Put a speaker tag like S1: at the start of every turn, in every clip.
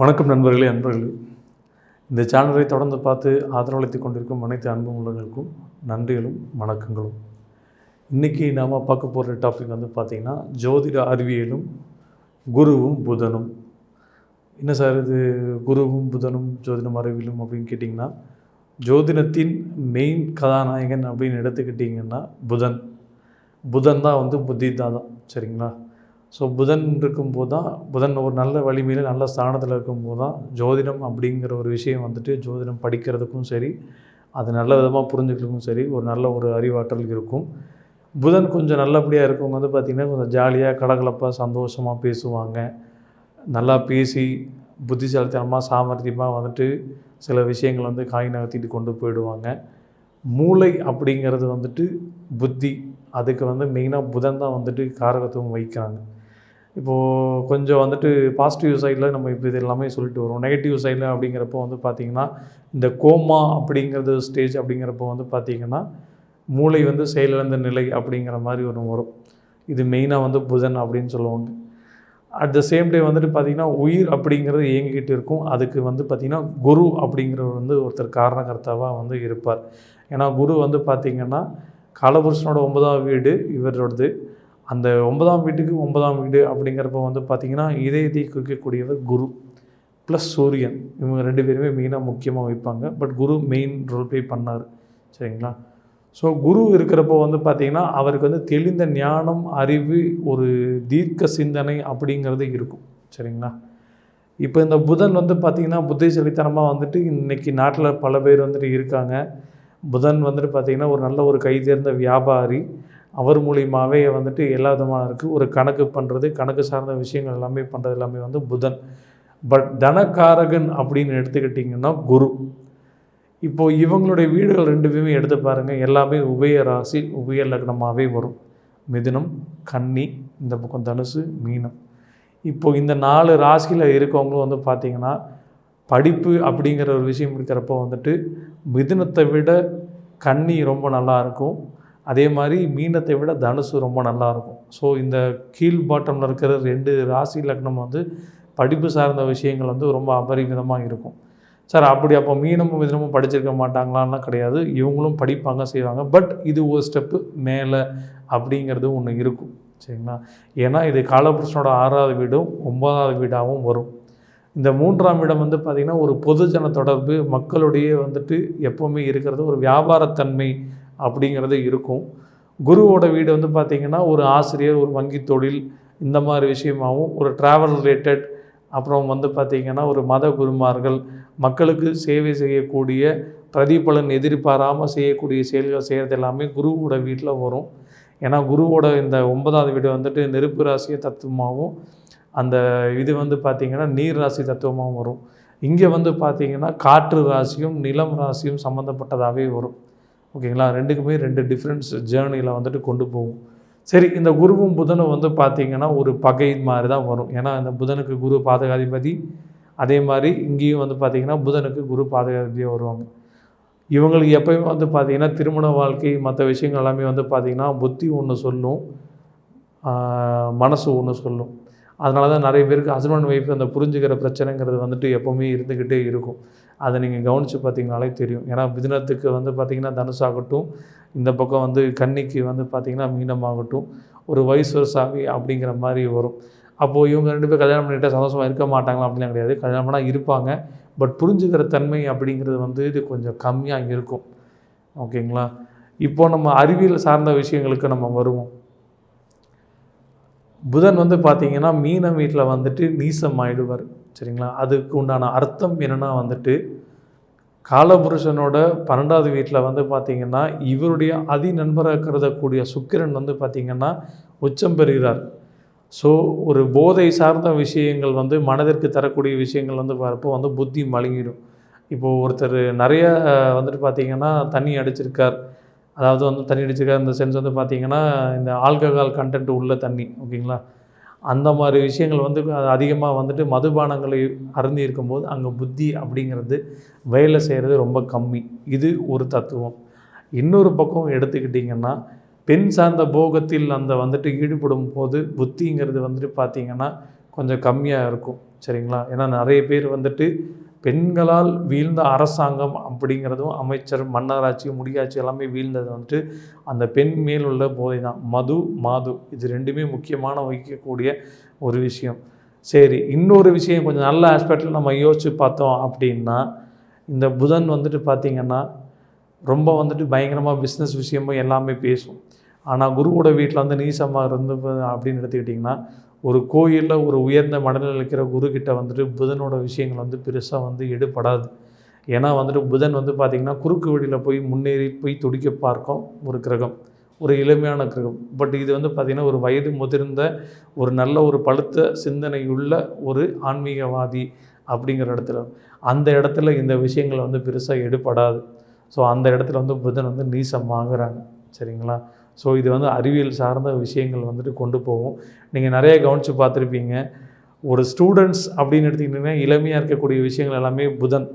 S1: வணக்கம் நண்பர்களே அன்பர்களே. இந்த சேனலை தொடர்ந்து பார்த்து ஆதரவளித்து கொண்டிருக்கும் அனைத்து அன்பு உள்ளவர்களுக்கும் நன்றிகளும் வணக்கங்களும். இன்றைக்கி நாம் பார்க்க போகிற டாபிக் வந்து பார்த்திங்கன்னா ஜோதிட அறிவியலும் குருவும் புதனும். என்ன சார் இது குருவும் புதனும் ஜோதிடம் அறிவியலும் அப்படின்னு கேட்டிங்கன்னா ஜோதிடத்தின் மெயின் கதாநாயகன் அப்படின்னு எடுத்துக்கிட்டிங்கன்னா புதன். புதன் தான் வந்து புத்தி தான் சரிங்களா? ஸோ புதன் இருக்கும்போது தான் புதன் ஒரு நல்ல வலிமையில் நல்ல ஸ்தானத்தில் இருக்கும்போது தான் ஜோதிடம் அப்படிங்கிற ஒரு விஷயம் வந்துட்டு ஜோதிடம் படிக்கிறதுக்கும் சரி அது நல்ல விதமாக புரிஞ்சுக்கிறதுக்கும் சரி ஒரு நல்ல ஒரு அறிவாற்றல் இருக்கும். புதன் கொஞ்சம் நல்லபடியாக இருக்கவங்க வந்து பார்த்திங்கன்னா கொஞ்சம் ஜாலியாக கலகலப்பாக சந்தோஷமாக பேசுவாங்க. நல்லா பேசி புத்திசாலித்தனமாக சாமர்த்தியமாக வந்துட்டு சில விஷயங்கள் வந்து காய் நகர்த்திட்டு கொண்டு போயிடுவாங்க. மூளை அப்படிங்கிறது வந்துட்டு புத்தி அதுக்கு வந்து மெயினாக புதன் தான் வந்துட்டு காரகத்துவம் வைக்கிறாங்க இப்போது கொஞ்சம் வந்துட்டு பாசிட்டிவ் சைடில் நம்ம இப்போ இது எல்லாமே சொல்லிட்டு வரோம் நெகட்டிவ் சைடில் அப்படிங்கிறப்போ வந்து பார்த்திங்கன்னா இந்த கோமா அப்படிங்கிறது ஸ்டேஜ் அப்படிங்கிறப்போ வந்து பார்த்திங்கன்னா மூளை வந்து செயலிழந்த நிலை அப்படிங்கிற மாதிரி ஒன்று வரும். இது மெயினாக வந்து புதன் அப்படின்னு சொல்லுவாங்க. அட் த சேம் டே வந்துட்டு பார்த்திங்கன்னா உயிர் அப்படிங்கிறது இயங்கிக்கிட்டு இருக்கும். அதுக்கு வந்து பார்த்திங்கன்னா குரு அப்படிங்கிறவர் வந்து ஒருத்தர் காரணகர்த்தாவாக வந்து இருப்பார். ஏன்னா குரு வந்து பார்த்திங்கன்னா காலபுருஷனோட ஒன்பதாம் வீடு இவரோடது அந்த ஒன்பதாம் வீட்டுக்கு ஒன்பதாம் வீடு அப்படிங்கிறப்ப வந்து பார்த்திங்கன்னா இதயத்தை குறிக்கக்கூடியவர் குரு ப்ளஸ் சூரியன். இவங்க ரெண்டு பேருமே மெயினாக முக்கியமாக வைப்பாங்க. But Guru main role play பண்ணார். சரிங்களா? ஸோ குரு இருக்கிறப்போ வந்து பார்த்திங்கன்னா அவருக்கு வந்து தெளிந்த ஞானம் அறிவு ஒரு தீர்க்க சிந்தனை அப்படிங்கிறது இருக்கும். சரிங்களா? இப்போ இந்த புதன் வந்து பார்த்திங்கன்னா புத்திசலித்தனமாக வந்துட்டு இன்றைக்கி நாட்டில் பல பேர் வந்துட்டு இருக்காங்க. புதன் வந்துட்டு பார்த்திங்கன்னா ஒரு நல்ல ஒரு கை தேர்ந்த வியாபாரி. அவர் மூலியமாகவே வந்துட்டு எல்லா விதமான இருக்குது ஒரு கணக்கு பண்ணுறது கணக்கு சார்ந்த விஷயங்கள் எல்லாமே பண்ணுறது எல்லாமே வந்து புதன். பட் தனக்காரகன் அப்படின்னு எடுத்துக்கிட்டிங்கன்னா குரு. இப்போது இவங்களுடைய வீடுகள் ரெண்டு பேருமே எடுத்து பாருங்கள் எல்லாமே உபய ராசி உபய லக்னமாகவே வரும். மிதுனம் கன்னி இந்த பக்கம் தனுசு மீனம். இப்போ இந்த நாலு ராசியில் இருக்கவங்களும் வந்து பார்த்திங்கன்னா படிப்பு அப்படிங்கிற ஒரு விஷயம் இருக்கிறப்போ வந்துட்டு மிதுனத்தை விட கன்னி ரொம்ப நல்லா இருக்கும். அதே மாதிரி மீனத்தை விட தனுசு ரொம்ப நல்லாயிருக்கும். ஸோ இந்த கீழ் பாட்டமில் இருக்கிற ரெண்டு ராசி லக்னம் வந்து படிப்பு சார்ந்த விஷயங்கள் வந்து ரொம்ப அபரிமிதமாக இருக்கும். சார் அப்படி அப்போ மீனமும் மிதனமும் படிச்சிருக்க மாட்டாங்களான்லாம் கிடையாது. இவங்களும் படிப்பாங்க செய்வாங்க. பட் இது ஒரு ஸ்டெப்பு மேலே அப்படிங்கிறது ஒன்று இருக்கும். சரிங்களா? ஏன்னா இது காலபுருஷனோட ஆறாவது வீடும் ஒன்பதாவது வீடாகவும் வரும். இந்த மூன்றாம் இடம் வந்து பார்த்திங்கன்னா ஒரு பொதுஜன தொடர்பு மக்களுடைய வந்துட்டு எப்போவுமே இருக்கிறது ஒரு வியாபாரத்தன்மை அப்படிங்கிறது இருக்கும். குருவோட வீடு வந்து பார்த்திங்கன்னா ஒரு ஆசிரியர் ஒரு வங்கி தொழில் இந்த மாதிரி விஷயமாகவும் ஒரு ட்ராவல் ரிலேட்டட் அப்புறம் வந்து பார்த்திங்கன்னா ஒரு மத குருமார்கள் மக்களுக்கு சேவை செய்யக்கூடிய பிரதிபலன் எதிர்பாராமல் செய்யக்கூடிய செயல்கள் செய்கிறது எல்லாமே குருவோட வீட்டில் வரும். ஏன்னா குருவோட இந்த ஒன்பதாவது வீடு வந்துட்டு நெருப்பு ராசிய தத்துவமாகவும் அந்த இது வந்து பார்த்திங்கன்னா நீர் ராசி தத்துவமாகவும் வரும். இங்கே வந்து பார்த்திங்கன்னா காற்று ராசியும் நிலம் ராசியும் சம்மந்தப்பட்டதாகவே வரும். ஓகேங்களா? ரெண்டுக்குமே ரெண்டு டிஃப்ரென்ஸ் ஜேர்னியில் வந்துட்டு கொண்டு போகும். சரி இந்த குருவும் புதனும் வந்து பார்த்திங்கன்னா ஒரு பகை மாதிரி தான் வரும். ஏன்னா இந்த புதனுக்கு குரு பாதகாதிபதி. அதே மாதிரி இங்கேயும் வந்து பார்த்திங்கன்னா புதனுக்கு குரு பாதகாதிபதியாக வருவாங்க. இவங்களுக்கு எப்பயுமே வந்து பார்த்திங்கன்னா திருமண வாழ்க்கை மற்ற விஷயங்கள் எல்லாமே வந்து பார்த்திங்கன்னா புத்தி ஒன்று சொல்லும் மனசு ஒன்று சொல்லும். அதனால தான் நிறைய பேருக்கு ஹஸ்பண்ட் ஒய்ஃப் அந்த புரிஞ்சுக்கிற பிரச்சனைங்கிறது வந்துட்டு எப்போவுமே இருந்துக்கிட்டே இருக்கும். அதை நீங்கள் கவனித்து பார்த்தீங்கனாலே தெரியும். ஏன்னா மிதினத்துக்கு வந்து பார்த்திங்கன்னா தனுஷாகட்டும் இந்த பக்கம் வந்து கன்னிக்கு வந்து பார்த்திங்கன்னா மீனமாகட்டும் ஒரு வயசு வருஷாவி அப்படிங்கிற மாதிரி வரும். அப்போது இவங்க ரெண்டு பேர் கல்யாணம் பண்ணிட்டு சந்தோஷமாக இருக்க மாட்டாங்களா அப்படிலாம் கிடையாது. கல்யாணம் பண்ணால் இருப்பாங்க. பட் புரிஞ்சுக்கிற தன்மை அப்படிங்கிறது வந்து இது கொஞ்சம் கம்மியாக இருக்கும். ஓகேங்களா? இப்போ நம்ம அறிவியல் சார்ந்த விஷயங்களுக்கு நம்ம வருவோம். புதன் வந்து பார்த்திங்கன்னா மீன வீட்டில் வந்துட்டு நீசம் ஆயிடுவார் சரிங்களா? அதுக்கு உண்டான அர்த்தம் என்னென்னா வந்துட்டு காலபுருஷனோட பன்னெண்டாவது வீட்டில் வந்து பார்த்திங்கன்னா இவருடைய அதி நண்பராக கருதக்கூடிய சுக்கிரன் வந்து பார்த்திங்கன்னா உச்சம் பெறுகிறார். ஸோ ஒரு போதை சார்ந்த விஷயங்கள் வந்து மனதிற்கு தரக்கூடிய விஷயங்கள் வந்து வரப்போ வந்து புத்தி மழுங்கிடும். இப்போது ஒருத்தர் நிறைய வந்துட்டு பார்த்திங்கன்னா தண்ணி அடிச்சிருக்கார். அதாவது வந்து தண்ணி அடிச்சிருக்க இந்த சென்ஸ் வந்து பார்த்திங்கன்னா இந்த ஆல்கஹால் கண்டென்ட் உள்ள தண்ணி ஓகேங்களா? அந்த மாதிரி விஷயங்கள் வந்து அதிகமாக வந்துட்டு மதுபானங்களை அருந்தி இருக்கும்போது அங்கே புத்தி அப்படிங்கிறது வேலை செய்கிறது ரொம்ப கம்மி. இது ஒரு தத்துவம். இன்னொரு பக்கம் எடுத்துக்கிட்டிங்கன்னா பெண் சார்ந்த போகத்தில் அந்த வந்துட்டு ஈடுபடும் போது புத்திங்கிறது வந்துட்டு பார்த்திங்கன்னா கொஞ்சம் கம்மியாக இருக்கும். சரிங்களா? ஏன்னா நிறைய பேர் வந்துட்டு பெண்களால் வீழ்ந்த அரசாங்கம் அப்படிங்கிறதும் அமைச்சர் மன்னராட்சி முடியாட்சி எல்லாமே வீழ்ந்தது வந்துட்டு அந்த பெண் மேல் உள்ள போதை தான். மது மாது. இது ரெண்டுமே முக்கியமான வகிக்கக்கூடிய ஒரு விஷயம். சரி இன்னொரு விஷயம் கொஞ்சம் நல்ல ஆஸ்பெக்டில் நம்ம யோசித்து பார்த்தோம் அப்படின்னா இந்த புதன் வந்துட்டு பார்த்திங்கன்னா ரொம்ப வந்துட்டு பயங்கரமாக பிஸ்னஸ் விஷயமும் எல்லாமே பேசும். ஆனால் குருவோட வீட்டில் வந்து நீசமாக இருந்து அப்படின்னு எடுத்துக்கிட்டிங்கன்னா ஒரு கோயிலில் ஒரு உயர்ந்த மடலில் இருக்கிற குருக்கிட்ட வந்துட்டு புதனோட விஷயங்கள் வந்து பெருசாக வந்து எடுபடாது. ஏன்னா வந்துட்டு புதன் வந்து பார்த்திங்கன்னா குறுக்கு வழியில் போய் முன்னேறி போய் துடிக்க பார்க்கும் ஒரு கிரகம் ஒரு எளிமையான கிரகம். பட் இது வந்து பார்த்திங்கன்னா ஒரு வயது முதிர்ந்த ஒரு நல்ல ஒரு பழுத்த சிந்தனையுள்ள ஒரு ஆன்மீகவாதி அப்படிங்கிற இடத்துல. அந்த இடத்துல இந்த விஷயங்கள் வந்து பெருசாக எடுபடாது. ஸோ அந்த இடத்துல வந்து புதன் வந்து நீசமாகறாங்க. சரிங்களா? ஸோ இது வந்து அறிவியல் சார்ந்த விஷயங்கள் வந்துட்டு கொண்டு போகும். நீங்கள் நிறைய கவனித்து பார்த்துருப்பீங்க. ஒரு ஸ்டூடெண்ட்ஸ் அப்படின்னு எடுத்துக்கிட்டிங்கன்னா இளமையாக இருக்கக்கூடிய விஷயங்கள் எல்லாமே புதன்.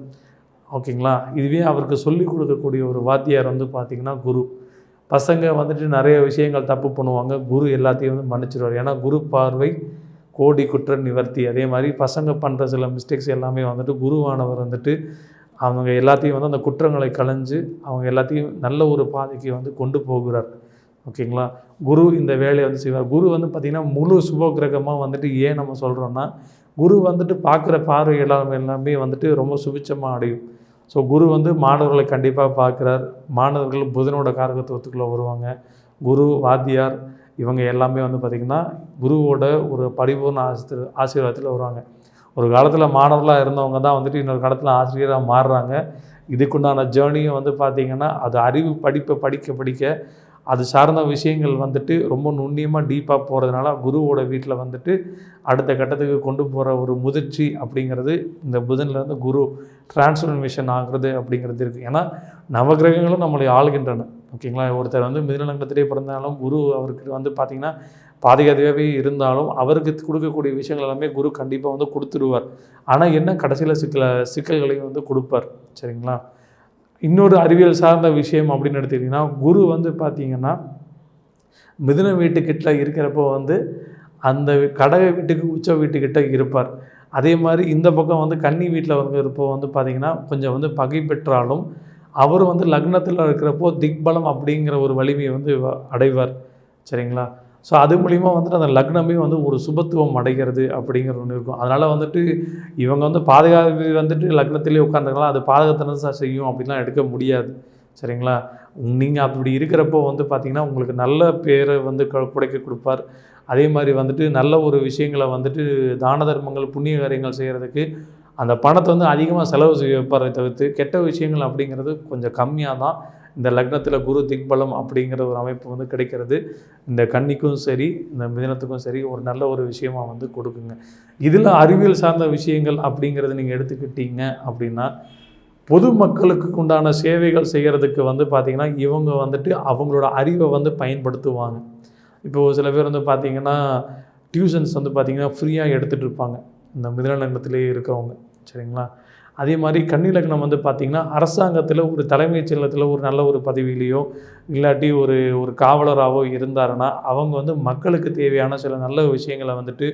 S1: ஓகேங்களா? இதுவே அவருக்கு சொல்லிக் கொடுக்கக்கூடிய ஒரு வாத்தியார் வந்து பார்த்திங்கன்னா குரு. பசங்க வந்துட்டு நிறைய விஷயங்கள் தப்பு பண்ணுவாங்க. குரு எல்லாத்தையும் வந்து மன்னிச்சிடுவார் ஏன்னா குரு பார்வை கோடி குற்ற நிவர்த்தி. அதே மாதிரி பசங்க பண்ணுற சில மிஸ்டேக்ஸ் எல்லாமே வந்துட்டு குருவானவர் வந்துட்டு அவங்க எல்லாத்தையும் வந்து அந்த குற்றங்களை களைஞ்சு அவங்க எல்லாத்தையும் நல்ல ஒரு பாதைக்கு வந்து கொண்டு போகிறார். ஓகேங்களா? குரு இந்த வேலையை வந்து செய்வார். குரு வந்து பார்த்திங்கன்னா முழு சுபகிரகமாக வந்துட்டு ஏன் நம்ம சொல்கிறோன்னா குரு வந்துட்டு பார்க்குற பார்வை எல்லாமே எல்லாமே வந்துட்டு ரொம்ப சுபிச்சமாக அடையும். ஸோ குரு வந்து மாணவர்களை கண்டிப்பாக பார்க்குறார். மாணவர்கள் புதனோட காரகத்துவத்துக்குள்ளே வருவாங்க. குரு வாத்தியார் இவங்க எல்லாமே வந்து பார்த்திங்கன்னா குருவோட ஒரு பரிபூர்ண ஆசிர் ஆசீர்வாதத்தில் வருவாங்க. ஒரு காலத்தில் மாணவர்களாக இருந்தவங்க தான் வந்துட்டு இன்னொரு காலத்தில் ஆசிரியராக மாறுறாங்க. இதுக்குண்டான ஜேர்னியும் வந்து பார்த்திங்கன்னா அது அறிவு படிப்பை படிக்க படிக்க அது சார்ந்த விஷயங்கள் வந்துட்டு ரொம்ப நுண்ணியமாக டீப்பாக போகிறதுனால குருவோட வீட்டில் வந்துட்டு அடுத்த கட்டத்துக்கு கொண்டு போகிற ஒரு முதிர்ச்சி அப்படிங்கிறது இந்த புதன்லேருந்து குரு டிரான்ஸ்ஃபர்மேஷன் ஆகிறது அப்படிங்கிறது இருக்குது ஏன்னா நவகிரகங்களும் நம்மளை ஆளுகின்றன. ஓகேங்களா? ஒருத்தர் வந்து மிதனங்கத்திலே பிறந்தாலும் குரு அவருக்கு வந்து பார்த்திங்கன்னா பாதிகாதியாகவே இருந்தாலும் அவருக்கு கொடுக்கக்கூடிய விஷயங்கள் எல்லாமே குரு கண்டிப்பாக வந்து கொடுத்துடுவார். ஆனால் என்ன? கடைசியில் சிக்கல சிக்கல்களையும் வந்து கொடுப்பார். சரிங்களா? இன்னொரு அறிவியல் சார்ந்த விஷயம் அப்படின்னு எடுத்துக்கிட்டிங்கன்னா குரு வந்து பார்த்திங்கன்னா மிதுன வீட்டுக்கிட்ட இருக்கிறப்போ வந்து அந்த கடக வீட்டுக்கு உச்ச வீட்டுக்கிட்ட இருப்பார். அதே மாதிரி இந்த பக்கம் வந்து கன்னி வீட்டில் வந்து இருப்போ வந்து பார்த்திங்கன்னா கொஞ்சம் வந்து பகை பெற்றாலும் அவர் வந்து லக்னத்தில் இருக்கிறப்போ திக்பலம் அப்படிங்கிற ஒரு வலிமையை வந்து அடைவார். சரிங்களா? ஸோ அது மூலிமா வந்துட்டு அந்த லக்னமே வந்து ஒரு சுபத்துவம் அடைகிறது அப்படிங்கிற ஒன்று இருக்கும். அதனால் வந்துட்டு இவங்க வந்து பாதுகாப்பு வந்துட்டு லக்னத்திலே உட்காந்துக்கலாம் அது பாதகத்தினது சார் செய்யும் அப்படின்லாம் எடுக்க முடியாது. சரிங்களா? நீங்கள் அப்படி இருக்கிறப்போ வந்து பார்த்திங்கன்னா உங்களுக்கு நல்ல பேரை வந்து குடைக்க கொடுப்பார். அதே மாதிரி வந்துட்டு நல்ல ஒரு விஷயங்களை வந்துட்டு தான தர்மங்கள் புண்ணிய காரியங்கள் செய்கிறதுக்கு அந்த பணத்தை வந்து அதிகமாக செலவு செய்ய வைப்பாரை தவிர்த்து கெட்ட விஷயங்கள் அப்படிங்கிறது கொஞ்சம் கம்மியாக தான் இந்த லக்னத்தில் குரு திக்பலம் அப்படிங்கிற ஒரு அமைப்பு வந்து கிடைக்கிறது. இந்த கன்னிக்கும் சரி இந்த மிதனத்துக்கும் சரி ஒரு நல்ல ஒரு விஷயமாக வந்து கொடுக்குங்க. இதில் அறிவியல் சார்ந்த விஷயங்கள் அப்படிங்கிறத நீங்கள் எடுத்துக்கிட்டீங்க அப்படின்னா பொது மக்களுக்கு உண்டான சேவைகள் செய்கிறதுக்கு வந்து பார்த்திங்கன்னா இவங்க வந்துட்டு அவங்களோட அறிவை வந்து பயன்படுத்துவாங்க. இப்போது சில பேர் வந்து பார்த்திங்கன்னா டியூஷன்ஸ் வந்து பார்த்திங்கன்னா ஃப்ரீயாக எடுத்துகிட்டு இருப்பாங்க. இந்த மிதனத்திலே இருக்கிறவங்க. சரிங்களா? அதே மாதிரி கன்னி லக்னம் வந்து பார்த்திங்கன்னா அரசாங்கத்தில் ஒரு தலைமைச் செயலகத்தில் ஒரு நல்ல ஒரு பதவியிலையோ இல்லாட்டி ஒரு ஒரு காவலராகவோ இருந்தாருன்னா அவங்க வந்து மக்களுக்கு தேவையான சில நல்ல விஷயங்களை வந்துட்டு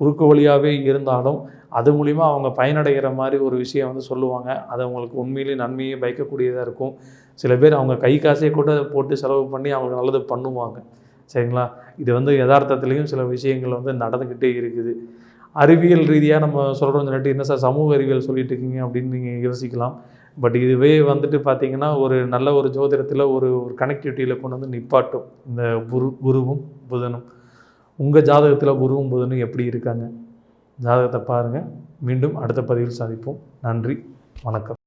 S1: குறுக்கு வழியாகவே இருந்தாலும் அது மூலிமா அவங்க பயனடைகிற மாதிரி ஒரு விஷயம் வந்து சொல்லுவாங்க. அது அவங்களுக்கு உண்மையிலேயே நன்மையை பயக்கக்கூடியதாக இருக்கும். சில பேர் அவங்க கை காசையை கூட போட்டு செலவு பண்ணி அவங்களுக்கு நல்லது பண்ணுவாங்க. சரிங்களா? இது வந்து யதார்த்தத்துலேயும் சில விஷயங்கள் வந்து நடந்துக்கிட்டே இருக்குது. அறிவியல் ரீதியாக நம்ம சொல்கிறோம் சொல்லிட்டு என்ன சார் சமூக அறிவியல் சொல்லிட்டு இருக்கீங்க அப்படின்னு நீங்கள் யோசிக்கலாம். பட் இதுவே வந்துட்டு பார்த்தீங்கன்னா ஒரு நல்ல ஒரு ஜோதிடத்தில் ஒரு ஒரு கனெக்டிவிட்டியில் கொண்டு வந்து நிப்பாட்டும். இந்த குரு குருவும் புதனும். உங்கள் ஜாதகத்தில் குருவும் புதனும் எப்படி இருக்காங்க? ஜாதகத்தை பாருங்கள் மீண்டும் அடுத்த பதிவில் சந்திப்போம். நன்றி. வணக்கம்.